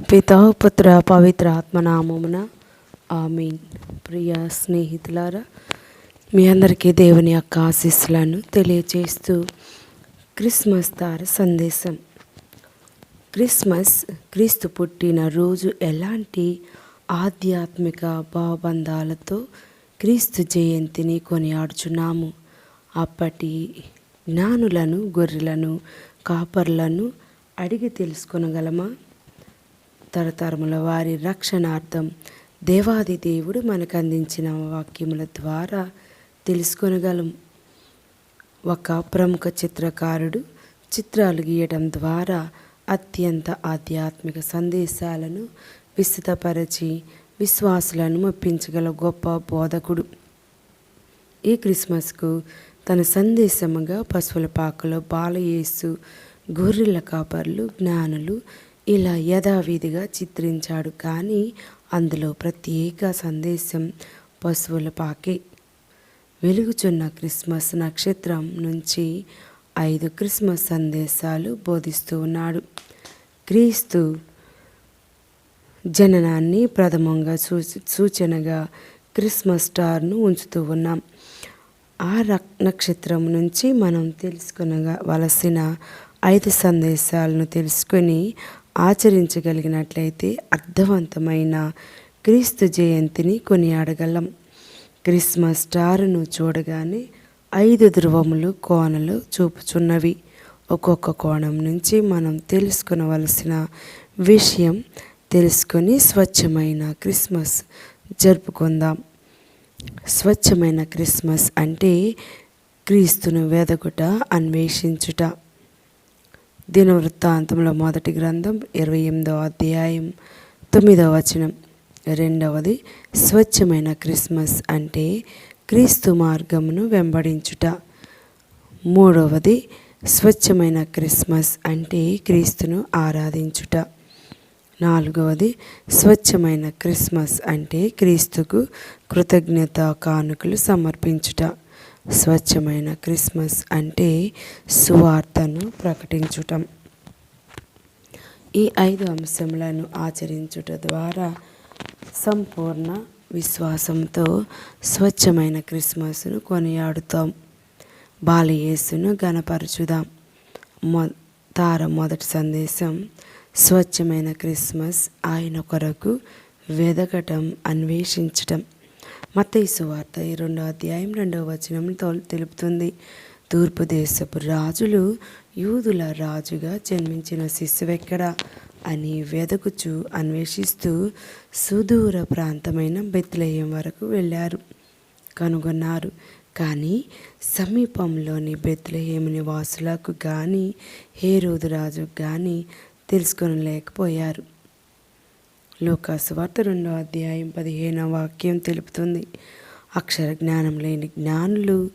పితా పుత్ర పవిత్ర ఆత్మనామమున ఆమీన్. ప్రియ స్నేహితులారా మీ అందరికీ దేవుని యొక్క ఆశీస్సులను తెలియజేస్తూ క్రిస్మస్ తార సందేశం. క్రిస్మస్ క్రీస్తు పుట్టిన రోజు ఎలాంటి ఆధ్యాత్మిక భావబంధాలతో క్రీస్తు జయంతిని కొనియాడుచున్నాము? అప్పటి జ్ఞానులను గొర్రెలను కాపర్లను అడిగి తెలుసుకొనగలమా? తరతరముల వారి రక్షణార్థం దేవాది దేవుడు మనకు అందించిన వాక్యముల ద్వారా తెలుసుకొనగలం. ఒక ప్రముఖ చిత్రకారుడు చిత్రాలు గీయడం ద్వారా అత్యంత ఆధ్యాత్మిక సందేశాలను విస్తృతపరచి విశ్వాసులను మెప్పించగల గొప్ప బోధకుడు. ఈ క్రిస్మస్కు తన సందేశముగా పశువుల పాకలో బాలయేసు గొర్రెల కాపర్లు జ్ఞానులు ఇలా యథావిధిగా చిత్రించాడు. కానీ అందులో ప్రత్యేక సందేశం పశువుల పాకే వెలుగుచున్న క్రిస్మస్ నక్షత్రం నుంచి ఐదు క్రిస్మస్ సందేశాలు బోధిస్తూ ఉన్నాడు. క్రీస్తు జననాన్ని ప్రథమంగా సూచి సూచనగా క్రిస్మస్ స్టార్ను ఉంచుతూ ఉన్నాం. ఆ రక్ నక్షత్రం నుంచి మనం తెలుసుకునగా వలసిన ఐదు సందేశాలను తెలుసుకొని ఆచరించగలిగినట్లయితే అర్థవంతమైన క్రీస్తు జయంతిని కొనియాడగలం. క్రిస్మస్ స్టార్ను చూడగానే ఐదు ధ్రువములు కోణలు చూపుచున్నవి. ఒక్కొక్క కోణం నుంచి మనం తెలుసుకునవలసిన విషయం తెలుసుకొని స్వచ్ఛమైన క్రిస్మస్ జరుపుకుందాం. స్వచ్ఛమైన క్రిస్మస్ అంటే క్రీస్తును వెదకుట అన్వేషించుట. దినవృత్తాంతంలో మొదటి గ్రంథం ఇరవై ఎనిమిదవ అధ్యాయం తొమ్మిదవ వచనం. రెండవది స్వచ్ఛమైన క్రిస్మస్ అంటే క్రీస్తు మార్గమును వెంబడించుట. మూడవది స్వచ్ఛమైన క్రిస్మస్ అంటే క్రీస్తును ఆరాధించుట. నాలుగవది స్వచ్ఛమైన క్రిస్మస్ అంటే క్రీస్తుకు కృతజ్ఞత కానుకలు సమర్పించుట. స్వచ్ఛమైన క్రిస్మస్ అంటే సువార్తను ప్రకటించుటం. ఈ ఐదు అంశములను ఆచరించుట ద్వారా సంపూర్ణ విశ్వాసంతో స్వచ్ఛమైన క్రిస్మస్ను కొనియాడుతాం. బాలయేసును గణపరచుదాం. మొ తార మొదటి సందేశం స్వచ్ఛమైన క్రిస్మస్ ఆయన కొరకు వెదకటం అన్వేషించటం. మత్తయి వార్త ఈ రెండో అధ్యాయం రెండవ వచనం తొల్- తెలుపుతుంది. తూర్పు దేశపు రాజులు యూదుల రాజుగా జన్మించిన శిశువెక్కడ అని వెదకుచు అన్వేషిస్తూ సుదూర ప్రాంతమైన బెత్లెయం వరకు వెళ్ళారు. కనుగొన్నారు. కానీ సమీపంలోని బెత్లెహేము నివాసులకు కానీ హేరోదు రాజుకు కానీ తెలుసుకొనలేకపోయారు. వార్త రెండో అధ్యాయం పదిహేనవ వాక్యం తెలుపుతుంది. అక్షర జ్ఞానం లేని జ్ఞానులు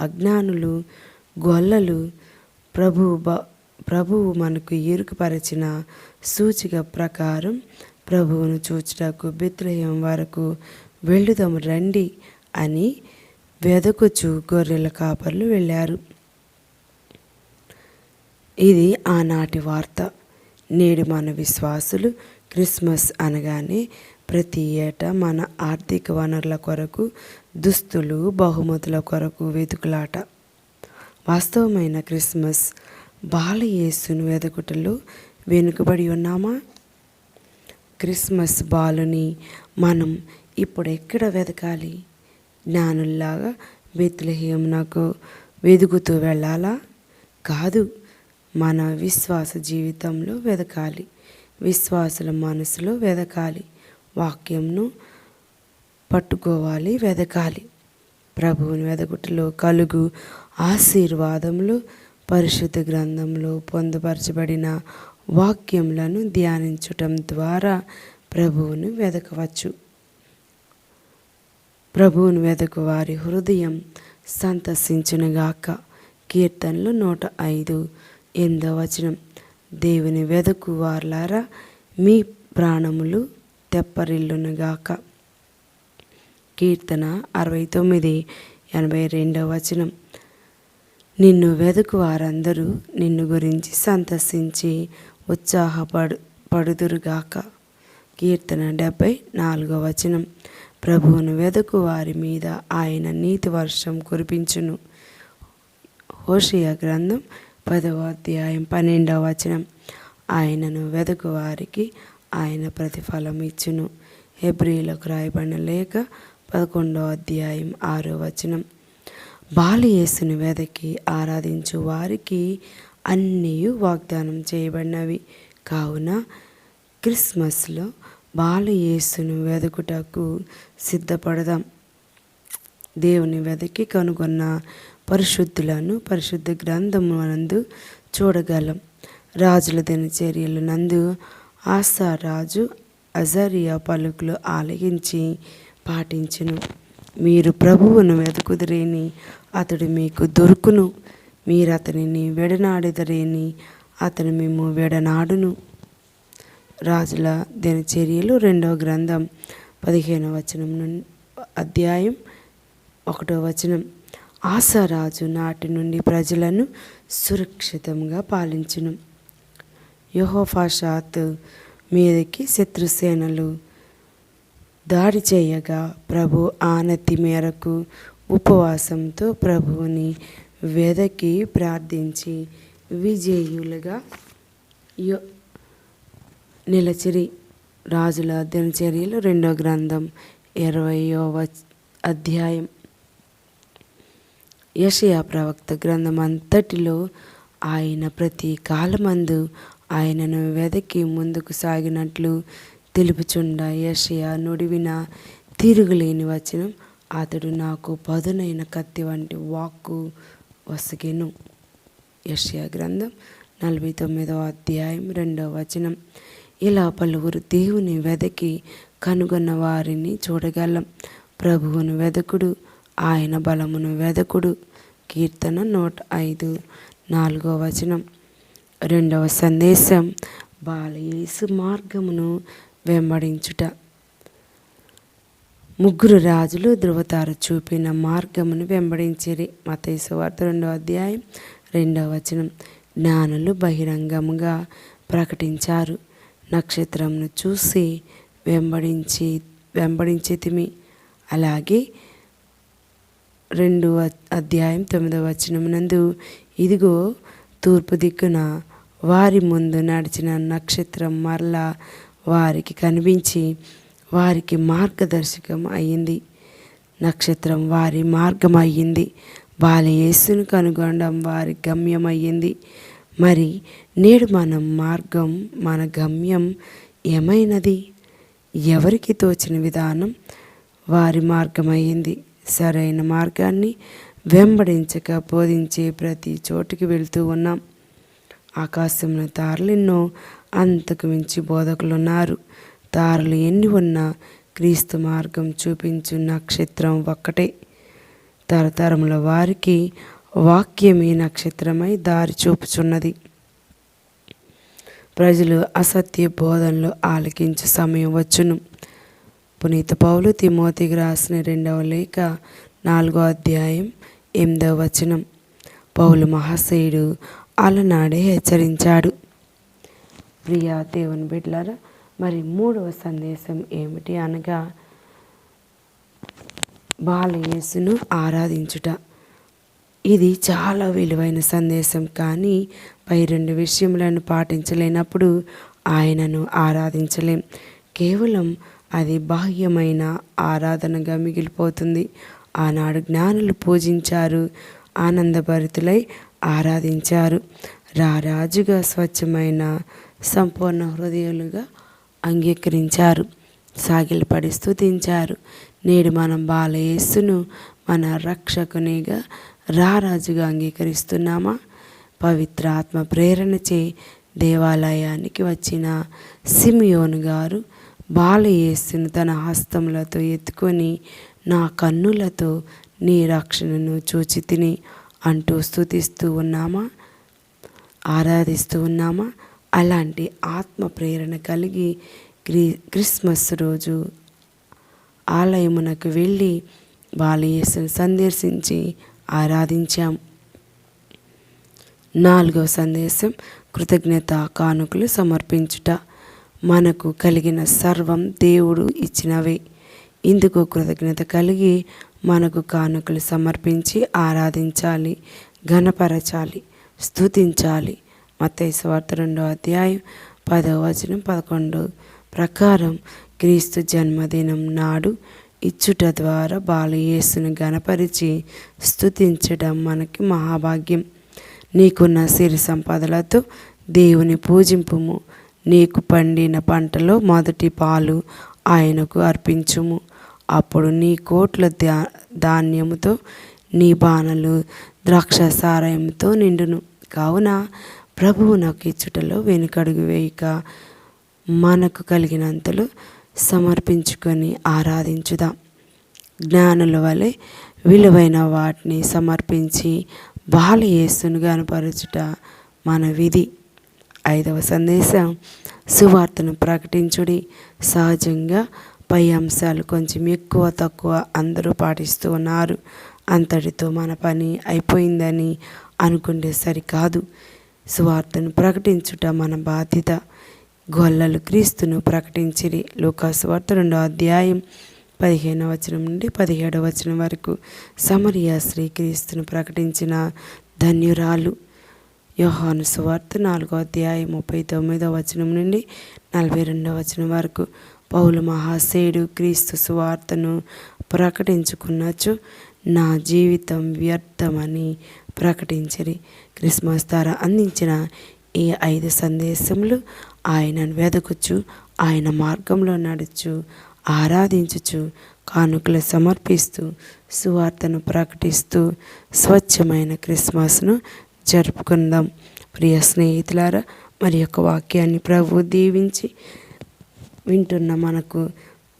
అజ్ఞానులు గొల్లలు ప్రభు బ ప్రభువు మనకు ఎరుకపరిచిన సూచిక ప్రకారం ప్రభువును చూచుటకు బిత్రయం వరకు వెళ్ళుదాము రండి అని వెదకుచు గొర్రెల కాపర్లు వెళ్ళారు. ఇది ఆనాటి వార్త. నేడు మన విశ్వాసులు క్రిస్మస్ అనగానే ప్రతి ఏటా మన ఆర్థిక వనరుల కొరకు దుస్తులు బహుమతుల కొరకు వెతుకులాట. వాస్తవమైన క్రిస్మస్ బాలయేసును వెదకుటలో వెనుకబడి ఉన్నామా? క్రిస్మస్ బాలుని మనం ఇప్పుడు ఎక్కడ వెతకాలి జ్ఞానుల్లాగా నాకు వెదుగుతూ వెళ్ళాలా? కాదు మన విశ్వాస జీవితంలో వెదకాలి. విశ్వాసుల మనసులో వెదకాలి. వాక్యంను పట్టుకోవాలి వెదకాలి. ప్రభువుని వెదకుటలో కలుగు ఆశీర్వాదములు పరిశుద్ధ గ్రంథంలో పొందుపరచబడిన వాక్యములను ధ్యానించటం ద్వారా ప్రభువును వెదకవచ్చు. ప్రభువును వెదకు వారి హృదయం సంతసించునుగాక. కీర్తనలు నూట ఐదు ఎనిమిదవ వచనం. దేవుని వెదకు వార్లారా మీ ప్రాణములు తెప్పరిల్లునుగాక. కీర్తన అరవై తొమ్మిది ఎనభై రెండవ వచనం. నిన్ను వెదకు వారందరూ నిన్ను గురించి సంతసించి ఉత్సాహపడు పడుదురుగాక. కీర్తన డెబ్బై నాలుగో వచనం. ప్రభువును వెదకు వారి మీద ఆయన నీతి వర్షం కురిపించును. హోషియా గ్రంథం పదవ అధ్యాయం పన్నెండవ వచనం. ఆయనను వెదకు వారికి ఆయన ప్రతిఫలం ఇచ్చును. హెబ్రిలకు రాయబడిన లేక పదకొండవ అధ్యాయం ఆరో వచనం. బాలయేసుని వెదకి ఆరాధించు వారికి అన్నీ వాగ్దానం చేయబడినవి. కావున క్రిస్మస్లో బాలయేసును వెదకుటకు సిద్ధపడదాం. దేవుని వెదకి కనుగొన్న పరిశుద్ధులను పరిశుద్ధ గ్రంథము నందు చూడగలం. రాజుల దినచర్యలు నందు ఆసా రాజు అజరియా పలుకులు ఆలగించి పాటించును. మీరు ప్రభువును వెతుకుదురేని అతడు మీకు దొరుకును. మీరు అతనిని విడనాడిదరేని అతను మేము విడనాడును. రాజుల దినచర్యలు రెండవ గ్రంథం పదిహేనవ వచనం నుండి అధ్యాయం ఒకటో వచనం. ఆసరాజు నాటి నుండి ప్రజలను సురక్షితంగా పాలించును. యహోఫాషాత్ మీదకి శత్రుసేనలు దాడి చేయగా ప్రభు ఆనతి మేరకు ఉపవాసంతో ప్రభువుని వెదకి ప్రార్థించి విజయులుగా యో నిలచిరి. రాజుల దినచర్యలు రెండో గ్రంథం ఇరవయో అధ్యాయం యషయా ప్రవక్త గ్రంథం అంతటిలో ఆయన ప్రతి కాలమందు ఆయనను వెదకి ముందుకు సాగినట్లు తెలుపుచుండ యషయా నుడివిన తిరుగులేని వచనం. అతడు నాకు పదునైన కత్తి వంటి వాక్కు వసగెను. యషయా గ్రంథం నలభై తొమ్మిదవ అధ్యాయం రెండవ వచనం. ఇలా పలువురు దేవుని వెదకి కనుగొన్న వారిని చూడగలం. ప్రభువును వెదకుడు ఆయన బలమును వెదకుడు. కీర్తన నూట ఐదు నాలుగో వచనం. రెండవ సందేశం బాలయేసు మార్గమును వెంబడించుట. ముగ్గురు రాజులు ధృవతారు చూపిన మార్గమును వెంబడించిరి. మతేసు వార్త రెండవ అధ్యాయం రెండవ వచనం. జ్ఞానులు బహిరంగముగా ప్రకటించారు. నక్షత్రంను చూసి వెంబడించి వెంబడించితిమి. అలాగే రెండు అధ్యాయం తొమ్మిదవ వచనమునందు ఇదిగో తూర్పు దిక్కున వారి ముందు నడిచిన నక్షత్రం మరలా వారికి కనిపించి వారికి మార్గదర్శకం అయ్యింది నక్షత్రం వారి మార్గం అయ్యింది. బాలయేసును కనుగొనడం వారి గమ్యం అయ్యింది. మరి నేడు మనం మార్గం మన గమ్యం ఏమైనది? ఎవరికి తోచిన విధానం వారి మార్గం అయ్యింది? సరైన మార్గాన్ని వెంబడించక బోధించే ప్రతి చోటుకి వెళ్తూ ఉన్నాం. ఆకాశంలో తారలు ఎన్నో అంతకు మించి బోధకులు ఉన్నారు తారలు ఎన్ని ఉన్నా క్రీస్తు మార్గం చూపించు నక్షత్రం ఒక్కటే. తరతరముల వారికి వాక్యమే నక్షత్రమై దారి చూపుచున్నది. ప్రజలు అసత్య బోధనలు ఆలకించే సమయం వచ్చును. పునీత పౌలు తిమోతికి రాసిన రెండవ లేఖ నాలుగో అధ్యాయం ఎనిమిదవ వచనం. పౌలు మహాశయుడు అలనాడే హెచ్చరించాడు. ప్రియా దేవుని బిడ్డలారా మరి మూడవ సందేశం ఏమిటి అనగా బాలయేసును ఆరాధించుట. ఇది చాలా విలువైన సందేశం కానీ పై రెండు విషయములను పాటించలేనప్పుడు ఆయనను ఆరాధించలేం. కేవలం అది బాహ్యమైన ఆరాధనగా మిగిలిపోతుంది. ఆనాడు జ్ఞానులు పూజించారు ఆనందభరితులై ఆరాధించారు. రారాజుగా స్వచ్ఛమైన సంపూర్ణ హృదయాలుగా అంగీకరించారు. సాగిలపడి స్థుతించారు నేడు మనం బాలయేసును మన రక్షకునిగా రారాజుగా అంగీకరిస్తున్నామా? పవిత్ర ఆత్మ ప్రేరణచే దేవాలయానికి వచ్చిన సిమియోను గారు బాలయేసును తన హస్తములతో ఎత్తుకొని నా కన్నులతో నీ రక్షణను చూచి తిని అంటూ స్థుతిస్తూ ఉన్నామా? ఆరాధిస్తూ ఉన్నామా? అలాంటి ఆత్మ ప్రేరణ కలిగి క్రీ క్రిస్మస్ రోజు ఆలయమునకు వెళ్ళి బాలయేసును సందర్శించి ఆరాధించాం. నాలుగవ సందేశం కృతజ్ఞత కానుకలు సమర్పించుట. మనకు కలిగిన సర్వం దేవుడు ఇచ్చినవే. ఇందుకు కృతజ్ఞత కలిగి మనకు కానుకలు సమర్పించి ఆరాధించాలి ఘనపరచాలి స్థుతించాలి మత్తయి వార్త రెండో అధ్యాయం పదవ వచనం పదకొండు ప్రకారం క్రీస్తు జన్మదినం నాడు ఇచ్చుట ద్వారా బాలయేసును గణపరిచి స్థుతించడం మనకి మహాభాగ్యం. నీకున్న సిరి సంపదలతో దేవుని పూజింపుము. నీకు పండిన పంటలో మొదటి పాలు ఆయనకు అర్పించుము. అప్పుడు నీ కోట్ల దా ధాన్యముతో నీ బాణలు ద్రాక్ష సారాయంతో నిండును. కావున ప్రభువు నాకు ఇచ్చుటలో వెనుకడుగు వేయక మనకు కలిగినంతలో సమర్పించుకొని ఆరాధించుదాం. జ్ఞానుల వలె విలువైన వాటిని సమర్పించి బాల యేసును గనపరచుట మన విధి. ఐదవ సందేశం. సువార్తను ప్రకటించుడి. సహజంగా పై అంశాలు కొంచెం ఎక్కువ తక్కువ అందరూ పాటిస్తూ ఉన్నారు. అంతటితో మన పని అయిపోయిందని అనుకుంటే సరికాదు. సువార్తను ప్రకటించుట మన బాధ్యత. గొల్లలు క్రీస్తును ప్రకటించిరి. లోకాసువార్త రెండో అధ్యాయం పదిహేను వచనం నుండి పదిహేడవ వచనం వరకు. సమరియా శ్రీక్రీస్తును ప్రకటించిన ధన్యురాలు. యోహాను సువార్త నాలుగో అధ్యాయం ముప్పై తొమ్మిదో వచనం నుండి నలభై రెండవ వచనం వరకు. పౌలు మహాశయుడు క్రీస్తు సువార్తను ప్రకటించుకున్నచు నా జీవితం వ్యర్థమని ప్రకటించరి. క్రిస్మస్ ద్వారా అందించిన ఈ ఐదు సందేశములు ఆయనను వెదకుచు ఆయన మార్గంలో నడుచు ఆరాధించుచు కానుకలు సమర్పిస్తూ సువార్తను ప్రకటిస్తూ స్వచ్ఛమైన క్రిస్మస్ను జరుపుకుందాం. ప్రియ స్నేహితులారా మరి యొక్క వాక్యాన్ని ప్రభు దీవించి వింటున్న మనకు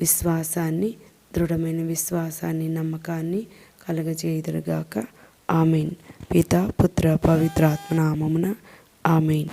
విశ్వాసాన్ని దృఢమైన విశ్వాసాన్ని నమ్మకాన్ని కలగజేయుదురుగాక. ఆమెన్. పిత పుత్ర పవిత్రాత్మ నామమున ఆమెన్.